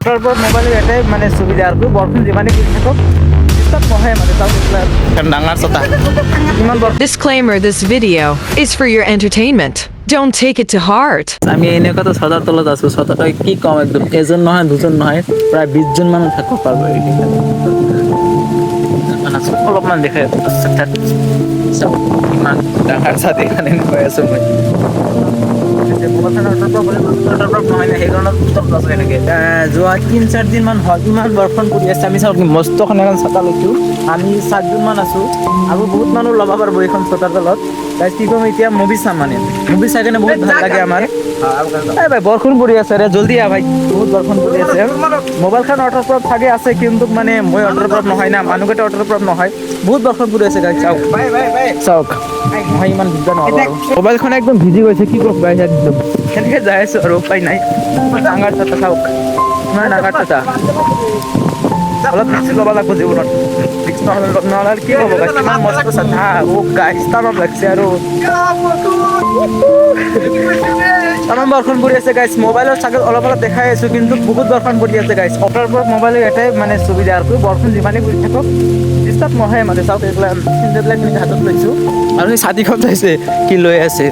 তারপর মোবাইলের এটাই মানে সুবিধা আর কি বরফুন যিমানে কৰি থাকক ডিষ্টাৰ্ব নহয় মানে তাও এইবিলাক ডাঙৰ চতা ইমান বৰফ Disclaimer This video is for your entertainment. Don't take it to heart. আমি এনেকুৱাতো ছটাৰ তলত আছো ছটাটা কি কম একদম এজন নহয় দুজন নহয় প্ৰায় বিশজন মানুহ থাকিব পাৰব এইকেইটাত। মানে আছো, অলপমান দেখাই তাত চাওক ইমান ডাঙৰ চাহ দেখা নাই কৈ আছো মই যোৱা তিনি চাৰিদিন মান হ'ল ইমান বৰষুণ পৰি আছে আমি চাওক মস্তখন এখন ছটা লৈছোঁ। আমি চাৰিজন মান আছোঁ আৰু বহুত মানুহ ল'ব পাৰিব এইখন ছটাৰ তলত। তাই কি ক'ম এতিয়া মুভি চাম মানে। মুভি চাই কেনে বহুত ভালো লাগে আমাৰ। এই ভাই বৰষুণ পৰি আছে ৰে জলদি আহ ভাই বহুত বৰষুণ পৰি আছে। মোবাইলখন অৰ্ডাৰ পৰা থাকে আছে কিন্তু মানে মই অৰ্ডাৰ পৰা নহয় না মানুহকেইটা অৰ্ডাৰ পৰা নহয়। বহুত বৰষুণ পৰি আছে গাই চাওক। চাওক। দিগদাৰ নহ'ব একদম ভিজি গৈছে কি কৰক গাই একদম কেনেকৈ যাই আছো আৰু উপায় নাই। ডাঙৰ চাটা চাওক। ইমান ডাঙৰ চাটা অলপ ৰিক্স ল'ব নহ'লে নহ'লে কি হ'ব গাইছ ইমান মস্ত চাটা ও গাইছ তামাম লাগছে আৰু। তামাম বৰষুণ পৰি আছে গাইছ মোবাইলৰ চাগে অলপ অলপ দেখাই আছোঁ, কিন্তু বহুত বৰষুণ পৰি আছে গাইছ অটাৰ পৰা মোবাইলৰ এটাই মানে সুবিধা আৰু। বৰষুণ যিমানেই পৰি থাকক, ডিষ্টাৰ্ব নহয় মানে। চাওক এইবিলাক নিজে হাতত লৈছোঁ। আৰু সেই ছাতিখন চাইছে লৈ আছে।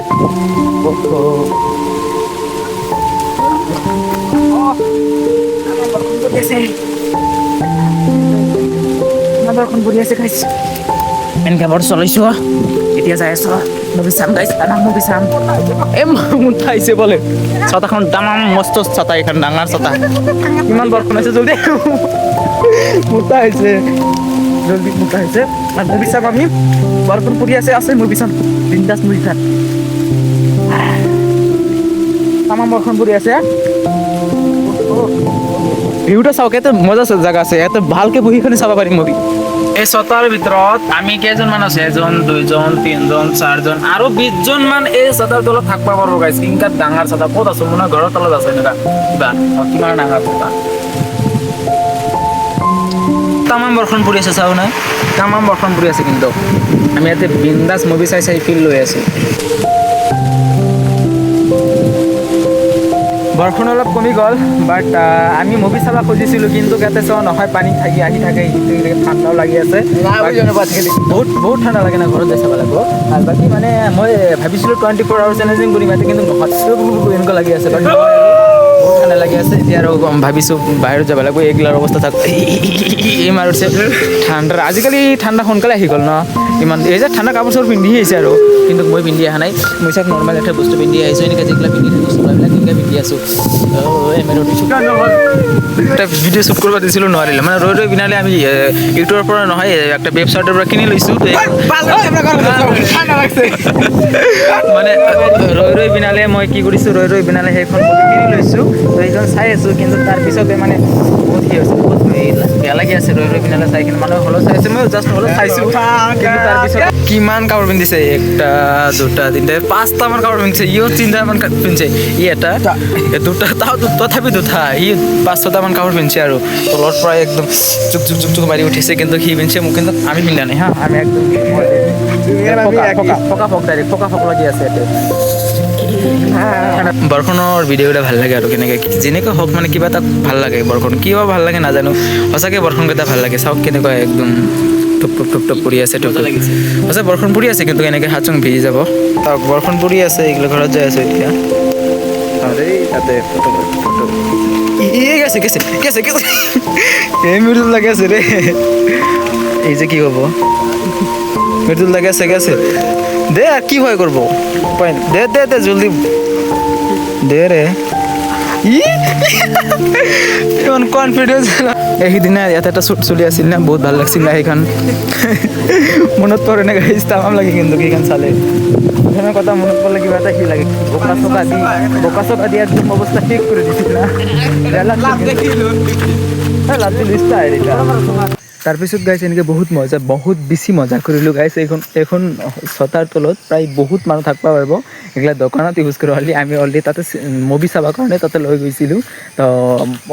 বৰষুণ পৰি আছে গাইছ এনেকৈ বৰ চলাইছোঁ এতিয়া যাই আছোঁ মুভি চাম গাইছ ডাঙৰ মুভি চাম। এই মুঠা আহিছে বোলে। ছটাখন তামাম মস্ত ছটা এইখন ডাঙৰ ছটা ইমান বৰষুণ হৈছে জলদি মুঠা আহিছে জলদি মুঠা আহিছে আৰু মুভি চাম আমি। বৰষুণ পৰি আছে আছে মুভি চাম। বিন্দাছ মুভি চাম। তামাম বৰষুণ পৰি আছে ভিউটা চাওক ইয়াতে মজা জাগা আছে ইয়াতে ভালকে বহি কিনে চাব পাৰিম মুভি এই ছটাৰ ভিতৰত আমি কেইজনমান আছো, এজন, দুইজন, তিনজন, চাৰিজন, আৰু বিশজন মান এই ছটাৰ তলত থাকিব পাৰো গাইছ কিনকাত ডাঙৰ ছটা, ক'ত আছো? মোৰ ঘৰৰ তলত আছে এনেকুৱা কিবা কিমান ডাঙৰ ছটা। তামাম বৰষুণ পৰি আছে, চাওঁ নাই তামাম বৰষুণ পৰি আছে কিন্তু। আমি ইয়াতে বিন্দাছ মুভি চাই চাই ফিল লৈ আছো। বৰষুণ অলপ কমি গ'ল বাট আমি মুভি চাব খুজিছিলোঁ কিন্তু ইয়াতে চোৱা নহয় পানী থাকি আহি থাকে ঠাণ্ডাও লাগি আছে। বহুত বহুত ঠাণ্ডা লাগে না ঘৰত যাই চাব লাগিব। আৰু বাকী মানে মই ভাবিছিলোঁ টুৱেণ্টি ফ'ৰ আৱাৰ চেলেঞ্জিং কৰিম ইয়াতে কিন্তু এনেকুৱা লাগি আছে বাকী বহুত ঠাণ্ডা লাগি আছে এতিয়া আৰু ভাবিছোঁ বাহিৰত যাব লাগিব এইগিলাৰ অৱস্থা থাক এই মাৰিছে ঠাণ্ডা আজিকালি ঠাণ্ডা সোনকালে আহি গ'ল ন? ইমান এই যে ঠাণ্ডা কাপোৰ চাপোৰ পিন্ধি আহিছে আৰু কিন্তু মই পিন্ধি অহা নাই। মই চাওক নৰ্মেল এটা বস্তু পিন্ধি আহিছোঁ এনেকৈ যিগিলা পিন্ধি থাকোঁ চোলাবিলাক এনেকৈ পিন্ধি আছোঁ। এটা ভিডিঅ' শ্বুট কৰিব দিছিলোঁ নোৱাৰিলে। মানে ৰৈ ৰৈ বিনালে আমি ইউটিউবৰ পৰা নহয় এ, একটা ৱেবছাইটৰ পৰা কিনি লৈছোঁ মানে ৰৈ ৰৈ বিনালে মই কি কৰিছোঁ ৰৈ ৰৈ বিনালে সেইখন কিনি লৈছোঁ। তো চাই আছোঁ কিন্তু তাৰপিছতে মানে বহুত কি হৈছে বহুত বেয়া লাগি আছে ৰৈ ৰৈ বিনালে চাই কিনে মানুহে হলত চাইছে মই জাষ্ট হলত চাইছোঁ। কিন্তু তাৰপিছত কিমান কাপোৰ পিন্ধিছে একটা দুটা তিনিটা পাঁচটামান কাপোৰ পিন্ধিছে ইও তিনিটামান কা- পিন্ধিছে ই এটা দুটা তাও তথাপি দুটা ই পাঁচ ছটামান কাপোৰ পিন্ধিছে আৰু তলৰ পৰা একদম জুক জুক জুক জুক মাৰি উঠিছে কিন্তু সি পিন্ধিছে মোক কিন্তু আমি পিন্ধা নাই হা আমি একদম ফকা- ফকা- ডাইৰেক্ট ফকা ফক লাগি আছে বৰষুণৰ ভিডিঅ'কেইটা ভালো লাগে আৰু কেনেকৈ যেনেকৈ হওক মানে কিবা এটা ভালো লাগে বৰষুণ। কিয় ভালো লাগে নাজানো। সঁচাকৈ বৰষুণকেইটা ভালো লাগে। চাওক কেনেকুৱা একদম টুপ টুপ টুপ টুপ পৰি আছে, টুপ সঁচা, বৰষুণ পৰি আছে কিন্তু এনেকৈ হাত চোং ভিজি যাব। চাওক, বৰষুণ পৰি আছে, এইগুলো ঘৰত যাই আছোঁ এতিয়া। তাতে গেছে গেছে গেছে গেছে। এই মৃদুল লাগে আছে রে এই যে কি হব। মৃদুল লাগে আছে, গেছে। দে, আর কি ভয় করব? দে দে দে, জলদি। দে রে। ইমান কনফিডেন্স এই সিদিনা ইয়াতে এটা শ্বুট চলি আছিল না, বহুত ভালো লাগছিল না সেইখন মনত পৰে নে গাইছ তামাম লাগে কিন্তু সেইখন চালে। সেইখনৰ কথা মনত পৰিলে কিবা এটা কি লাগে? বোকা চকা দি বোকা চকা দি একদম অৱস্থা শেষ কৰি দিছিল না। লাভ দিল এটা তাৰপিছত গাইছে এনেকৈ বহুত মজা, বহুত বেছি মজা কৰিলোঁ। গাইছে, এইখন এইখন ছটাৰ তলত প্ৰায় বহুত মানুহ থাকিব পাৰিব। এইগিলা দোকানত ইউজ কৰোঁ অলৰেডি আমি অলৰেডি তাতে মুভি চাবৰ কাৰণে তাতে লৈ গৈছিলোঁ। তো,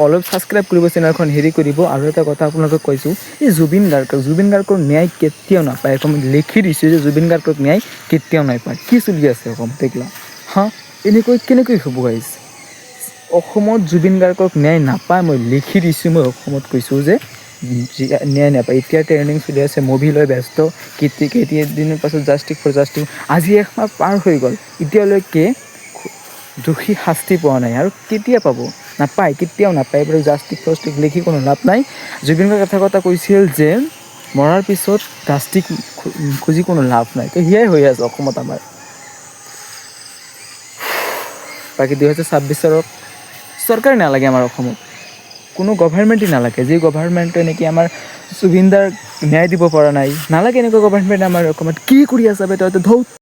অলপ ছাবস্ক্ৰাইব কৰিব চেনেলখন হেৰি কৰিব। আৰু এটা কথা আপোনালোকক কৈছোঁ, এই জুবিন গাৰ্গক জুবিন গাৰ্গৰ ন্যায় কেতিয়াও নাপায়। এখন লিখি দিছোঁ যে জুবিন গাৰ্গক ন্যায় কেতিয়াও নাপায়। কি চলি আছে অসমত এইগিলা হা? এনেকৈ কেনেকৈ হ'ব গাইছ? অসমত জুবিন গাৰ্গক ন্যায় নাপায়, মই লিখি দিছোঁ, মই অসমত কৈছোঁ যে উম, যি- ন্যায় নাপায়। এতিয়া ট্ৰেইনিং চলি আছে মুভি লৈ ব্যস্ত কেতিয়া কেইদিনৰ পাছত জাষ্টিক ফৰ জাষ্টিক আজি একমাহ পাৰ হৈ গ'ল। এতিয়ালৈকে দোষী শাস্তি পোৱা নাই। আৰু কেতিয়া পাব? নাপায় কেতিয়াও নাপায়। এইবোৰ জাষ্টিক ফষ্টিক লিখি কোনো লাভ নাই। জুবিন গাৰ্গ এটা কথা কৈছিল যে মৰাৰ পিছত জাষ্টিক খুজি কোনো লাভ নাই। তো সেয়াই হৈ আছে অসমত আমাৰ। বাকী দুহেজাৰ ছাব্বিছ চনক চৰকাৰ নালাগে আমাৰ অসমত। কোনো গভাৰ্মেণ্টেই নালাগে। যি গভৰ্ণমেণ্টে নেকি আমাৰ জুবিনদাৰ ন্যায় দিব পৰা নাই। নালাগে এনেকুৱা গভাৰ্মেণ্ট আমাৰ অসমত। কি কৰি আছে তহঁতে ধৌ